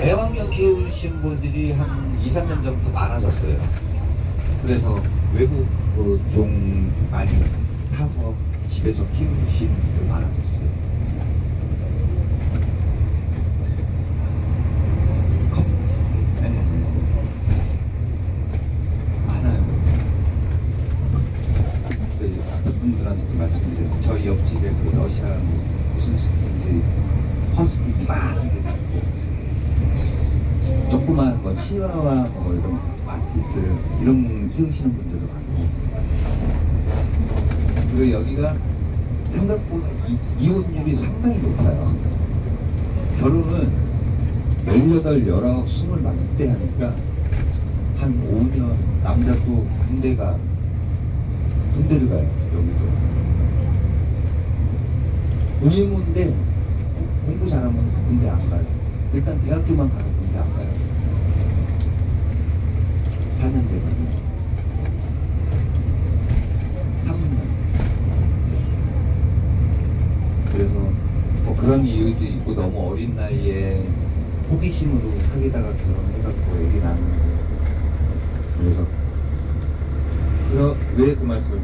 애완견 키우신 분들이 한 2, 3년 전부터 많아졌어요. 그래서 외국 그종 많이 사서 집에서 키우신 분들 많아졌어요. 컵. 네. 많아요. 저희 분들한테 말씀드려요. 저희 옆집에 그 러시아 무슨 스킨지 허스키 많은 게 있고 조그만 뭐 치와와 뭐 이런 마티스 이런 키우시는 분들도 많고. 그리고 여기가 생각보다 이, 이혼율이 상당히 높아요. 결혼은 18, 19, 20막 이때 하니까 한 5년 남자도 군대가 군대를 가요 여기도. 의무인데 공부 잘하면 군대 안 가요. 일단 대학교만 가도 군대 안 가요 4년 되거든요 3년 그래서 뭐 그런 이유도 있고 너무 어린 나이에 호기심으로 사귀다가 결혼해갖고 애기 낳는 거예요. 그래서 왜그 말씀을